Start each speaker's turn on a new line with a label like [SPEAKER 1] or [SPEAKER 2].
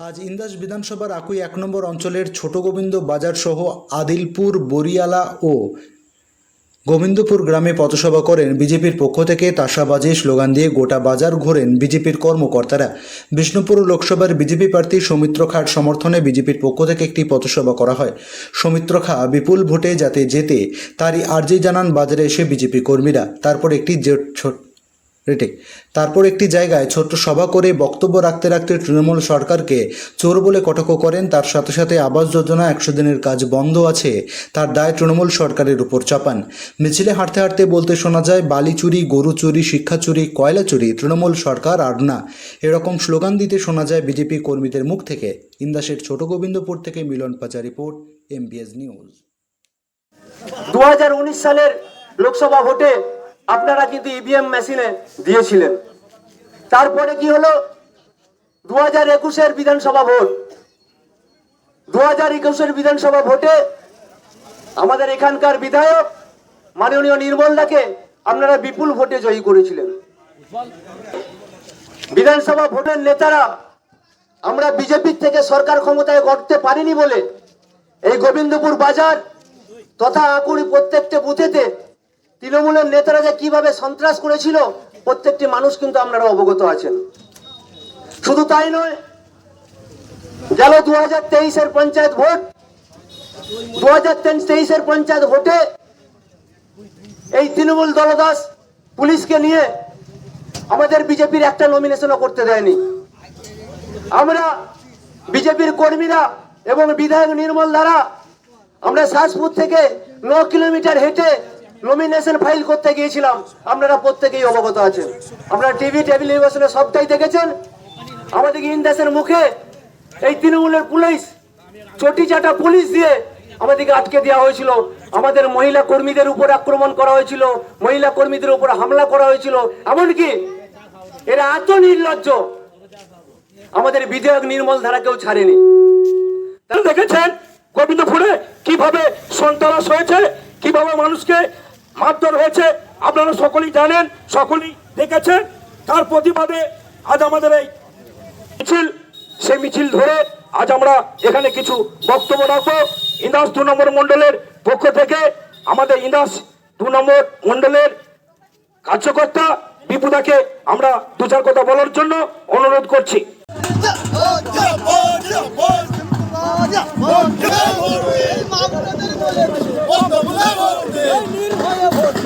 [SPEAKER 1] আজ ইন্দাস বিধানসভার আকুই এক নম্বর অঞ্চলের ছোট গোবিন্দ বাজার সহ আদিলপুর, বরিয়ালা ও গোবিন্দপুর গ্রামে পথসভা করেন বিজেপির পক্ষ থেকে তাসা বাজে স্লোগান দিয়ে গোটা বাজার ঘোরেন বিজেপির কর্মকর্তারা। বিষ্ণুপুর লোকসভার বিজেপি প্রার্থী সৌমিত্র খার সমর্থনে বিজেপির পক্ষ থেকে একটি পথসভা করা হয়। সৌমিত্র খা, বিপুল ভোটে যাতে যেতে তারই আর্জি জানান বাজারে এসে বিজেপি কর্মীরা। তারপর একটি ছোট রেটে। তারপর একটি জায়গায় ছোট্ট সভা করে বক্তব্য রাখতে রাখতে তৃণমূল সরকারকে চোর বলে কটাক্ষ করেন। তার সাথে সাথে আবাস যোজনা একশো দিনের কাজ বন্ধ আছে। তার দায় তৃণমূল সরকারের উপর চাপান। মিছিলে হাঁটতে হাঁটতে বলতে শোনা যায়, বালি চুরি, গরু চুরি, শিক্ষা চুরি, কয়লা চুরি, তৃণমূল সরকার আর না। এরকম স্লোগান দিতে শোনা যায় বিজেপি কর্মীদের মুখ থেকে। ইন্দাসের ছোট গোবিন্দপুর থেকে Milan Pacha report, MBS news.
[SPEAKER 2] দু সালের লোকসভা ভোটে আপনারা কিন্তু ইভিএম মেশিনে দিয়েছিলেন। তারপরে কি হলো? দু হাজার একুশের বিধানসভা ভোট। দু হাজার একুশের বিধানসভা ভোটে আমাদের এখানকার বিধায়ক মাননীয় নির্মল দাকে আপনারা বিপুল ভোটে জয়ী করেছিলেন। বিধানসভা ভোটের নেতারা আমরা বিজেপির থেকে সরকার ক্ষমতায় করতে পারিনি বলে এই গোবিন্দপুর বাজার তথা আকুড়ি প্রত্যেকটা বুথেতে তৃণমূলের নেতারা যে কীভাবে সন্ত্রাস করেছিল, প্রত্যেকটি মানুষ কিন্তু আপনারা অবগত আছেন। শুধু তাই নয়, গেল দু হাজার তেইশের পঞ্চায়েত ভোট। দু হাজার তেইশের পঞ্চায়েত ভোটে এই তৃণমূল দলদাস পুলিশকে নিয়ে আমাদের বিজেপির একটা নমিনেশনও করতে দেয়নি। আমরা বিজেপির কর্মীরা এবং বিধায়ক নির্মল দ্বারা আমরা শাসপুর থেকে ন কিলোমিটার হেঁটে নমিনেশন ফাইল করতে গিয়েছিলাম। আপনারা প্রত্যেকেই অবগত আছেন। আপনারা টিভি টেলিভিশনে সবটাই দেখেছেন। আমাদের ইন্দাসের মুখে এই তৃণমূলের পুলিশ চটি চাটা পুলিশ দিয়ে আমাদেরকে আটকে দেওয়া হয়েছিল। আমাদের মহিলা কর্মীদের উপর আক্রমণ করা হয়েছিল। মহিলা কর্মীদের উপর হামলা করা হয়েছিল। এমনকি এরা এত নির্লজ্জ, আমাদের বিধায়ক নির্মল ধারাকেও ছাড়েনি।
[SPEAKER 3] তারা দেখেছেন গোবিন্দপুরে কীভাবে সন্ত্রাস হয়েছে, কীভাবে মানুষকে মারধর হয়েছে। আপনারা সকলেই জানেন, সকলেই দেখেছেন। তার প্রতিবাদে আজ আমাদের এই মিছিল, সেই মিছিল ধরে আজ আমরা এখানে কিছু বক্তব্য রাখব। ইন্দাস দু নম্বর মন্ডলের পক্ষ থেকে আমাদের ইন্দাস দু নম্বর মন্ডলের কার্যকর্তা বিপুদাকে আমরা দু চার কথা বলার জন্য অনুরোধ করছি।
[SPEAKER 4] নির্ভয়ে ভোট।